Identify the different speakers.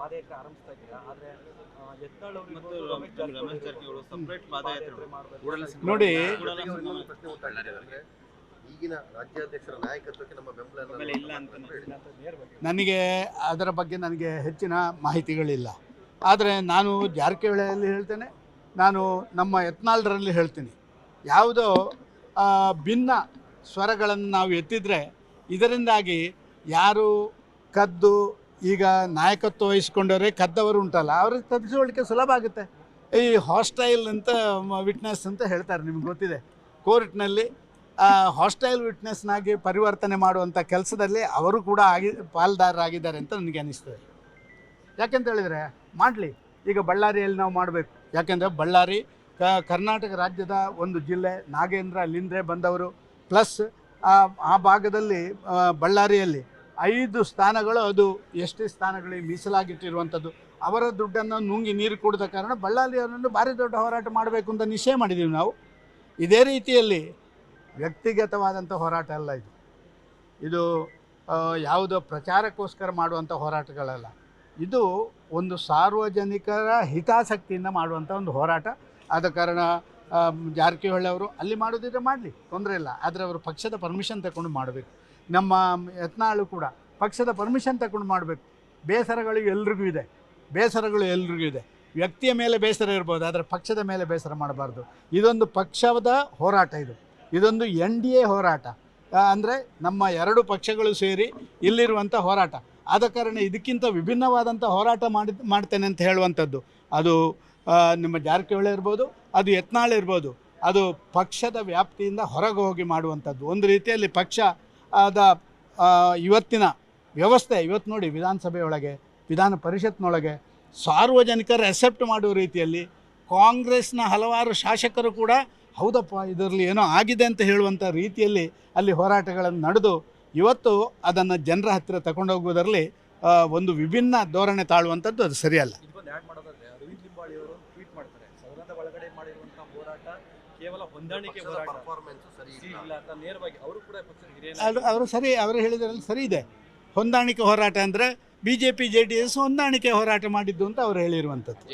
Speaker 1: ಪಾದಯಾತ್ರೆ ಆರಂಭಿಸ್ತಾ ಇದ್ದೀರಾ? ಆದ್ರೆ
Speaker 2: ನೋಡಿ,
Speaker 3: ಈಗಿನ ರಾಜ್ಯಾಧ್ಯಕ್ಷರ ನಾಯಕತ್ವಕ್ಕೆ ನಮ್ಮ ಬೆಂಬಲ
Speaker 2: ನನಗೆ ಅದರ ಬಗ್ಗೆ ನನಗೆ ಹೆಚ್ಚಿನ ಮಾಹಿತಿಗಳಿಲ್ಲ. ಆದರೆ ನಾನು ಜಾರಕಿಹೊಳಿಯಲ್ಲಿ ಹೇಳ್ತೇನೆ ನಾನು ನಮ್ಮ ಯತ್ನಾಲ್ರಲ್ಲಿ ಹೇಳ್ತೀನಿ. ಯಾವುದೋ ಭಿನ್ನ ಸ್ವರಗಳನ್ನು ನಾವು ಎತ್ತಿದರೆ ಇದರಿಂದಾಗಿ ಯಾರು ಕದ್ದು ಈಗ ನಾಯಕತ್ವ ವಹಿಸ್ಕೊಂಡವರೇ ಕದ್ದವರು ಉಂಟಲ್ಲ, ಅವ್ರಿಗೆ ತಪ್ಪಿಸಿಕೊಳ್ಳಿಕ್ಕೆ ಸುಲಭ ಆಗುತ್ತೆ. ಈ ಹಾಸ್ಟೈಲ್ ಅಂತ ವಿಟ್ನೆಸ್ ಅಂತ ಹೇಳ್ತಾರೆ, ನಿಮ್ಗೆ ಗೊತ್ತಿದೆ. ಕೋರ್ಟ್ನಲ್ಲಿ ಹಾಸ್ಟೈಲ್ ವಿಟ್ನೆಸ್ನಾಗಿ ಪರಿವರ್ತನೆ ಮಾಡುವಂಥ ಕೆಲಸದಲ್ಲಿ ಅವರು ಕೂಡ ಆಗಿ, ಪಾಲ್ದಾರರಾಗಿದ್ದಾರೆ ಅಂತ ನನಗೆ ಅನಿಸ್ತದೆ. ಯಾಕೆಂತ ಹೇಳಿದರೆ, ಮಾಡಲಿ, ಈಗ ಬಳ್ಳಾರಿಯಲ್ಲಿ ನಾವು ಮಾಡಬೇಕು. ಯಾಕೆಂದರೆ ಬಳ್ಳಾರಿ, ಕ, ಕರ್ನಾಟಕ ರಾಜ್ಯದ ಒಂದು ಜಿಲ್ಲೆ, ನಾಗೇಂದ್ರ, ಲಿಂದ್ರೆ ಬಂದವರು. ಪ್ಲಸ್ ಆ ಆ ಭಾಗದಲ್ಲಿ ಬಳ್ಳಾರಿಯಲ್ಲಿ ಐದು ಸ್ಥಾನಗಳು ಅದು ಎಷ್ಟೇ ಸ್ಥಾನಗಳಿಗೆ ಮೀಸಲಾಗಿಟ್ಟಿರುವಂಥದ್ದು. ಅವರ ದುಡ್ಡನ್ನು ನುಂಗಿ ನೀರು ಕುಡಿದ ಕಾರಣ ಬಳ್ಳಾರಿಯವರನ್ನು ಭಾರಿ ದೊಡ್ಡ ಹೋರಾಟ ಮಾಡಬೇಕು ಅಂತ ನಿಶ್ಚಯ ಮಾಡಿದ್ದೀವಿ ನಾವು. ಇದೇ ರೀತಿಯಲ್ಲಿ ವ್ಯಕ್ತಿಗತವಾದಂಥ ಹೋರಾಟ ಅಲ್ಲ ಇದು. ಇದು ಯಾವುದೋ ಪ್ರಚಾರಕ್ಕೋಸ್ಕರ ಮಾಡುವಂಥ ಹೋರಾಟಗಳಲ್ಲ. ಇದು ಒಂದು ಸಾರ್ವಜನಿಕರ ಹಿತಾಸಕ್ತಿಯಿಂದ ಮಾಡುವಂಥ ಒಂದು ಹೋರಾಟ. ಆದ ಕಾರಣ ಜಾರಕಿಹೊಳಿ ಅವರು ಅಲ್ಲಿ ಮಾಡೋದಿದ್ರೆ ಮಾಡಲಿ, ತೊಂದರೆ ಇಲ್ಲ. ಆದರೆ ಅವರು ಪಕ್ಷದ ಪರ್ಮಿಷನ್ ತಗೊಂಡು ಮಾಡಬೇಕು. ನಮ್ಮ ಯತ್ನಾಳು ಕೂಡ ಪಕ್ಷದ ಪರ್ಮಿಷನ್ ತಗೊಂಡು ಮಾಡಬೇಕು. ಬೇಸರಗಳು ಎಲ್ರಿಗೂ ಇದೆ. ಬೇಸರಗಳು ಎಲ್ರಿಗೂ ಇದೆ. ವ್ಯಕ್ತಿಯ ಮೇಲೆ ಬೇಸರ ಇರ್ಬೋದು, ಆದರೆ ಪಕ್ಷದ ಮೇಲೆ ಬೇಸರ ಮಾಡಬಾರ್ದು. ಇದೊಂದು ಪಕ್ಷದ ಹೋರಾಟ ಇದು. ಇದೊಂದು ಎನ್ ಡಿ ಎ ಹೋರಾಟ. ಅಂದರೆ ನಮ್ಮ ಎರಡು ಪಕ್ಷಗಳು ಸೇರಿ ಇಲ್ಲಿರುವಂಥ ಹೋರಾಟ. ಆದ ಕಾರಣ ಇದಕ್ಕಿಂತ ವಿಭಿನ್ನವಾದಂಥ ಹೋರಾಟ ಮಾಡಿ, ಮಾಡ್ತೇನೆ ಅಂತ ಹೇಳುವಂಥದ್ದು. ಅದು ನಿಮ್ಮ ಜಾರಕಿಹೊಳಿ ಇರ್ಬೋದು, ಅದು ಯತ್ನಾಳ್ ಇರ್ಬೋದು. ಅದು ಪಕ್ಷದ ವ್ಯಾಪ್ತಿಯಿಂದ ಹೊರಗೆ ಹೋಗಿ ಮಾಡುವಂಥದ್ದು. ಒಂದು ರೀತಿಯಲ್ಲಿ ಪಕ್ಷ ಅದ ಆ, ಇವತ್ತಿನ ವ್ಯವಸ್ಥೆ ಇವತ್ತು ನೋಡಿ ವಿಧಾನಸಭೆಯೊಳಗೆ ವಿಧಾನ ಪರಿಷತ್ನೊಳಗೆ ಸಾರ್ವಜನಿಕರು ಅಕ್ಸೆಪ್ಟ್ ಮಾಡುವ ರೀತಿಯಲ್ಲಿ ಕಾಂಗ್ರೆಸ್ನ ಹಲವಾರು ಶಾಸಕರು ಕೂಡ ಹೌದಪ್ಪ ಇದರಲ್ಲಿ ಏನೋ ಆಗಿದೆ ಅಂತ ಹೇಳುವಂಥ ರೀತಿಯಲ್ಲಿ ಅಲ್ಲಿ ಹೋರಾಟಗಳನ್ನು ನಡೆದು ಇವತ್ತು ಅದನ್ನು ಜನರ ಹತ್ತಿರ ತಗೊಂಡೋಗುವುದರಲ್ಲಿ ಒಂದು ವಿಭಿನ್ನ ಧೋರಣೆ ತಾಳುವಂಥದ್ದು ಅದು ಸರಿಯಲ್ಲ.
Speaker 1: ಕೇವಲ ಹೊಂದಾಣಿಕೆ
Speaker 3: ಇಲ್ಲ.
Speaker 1: ಇಲ್ಲ ಅಂತ ನೇರವಾಗಿ ಅವರು ಕೂಡ ಪಕ್ಷದ ಹಿರಿಯ
Speaker 2: ಅದು ಅವರು ಸರಿ ಅವರು ಹೇಳಿದ್ರಲ್ಲಿ ಸರಿ ಇದೆ. ಹೊಂದಾಣಿಕೆ ಹೋರಾಟ ಅಂದ್ರೆ BJP J P J D S ಹೊಂದಾಣಿಕೆ ಹೋರಾಟ ಮಾಡಿದ್ದು ಅಂತ ಅವರು ಹೇಳಿರುವಂಥದ್ದು.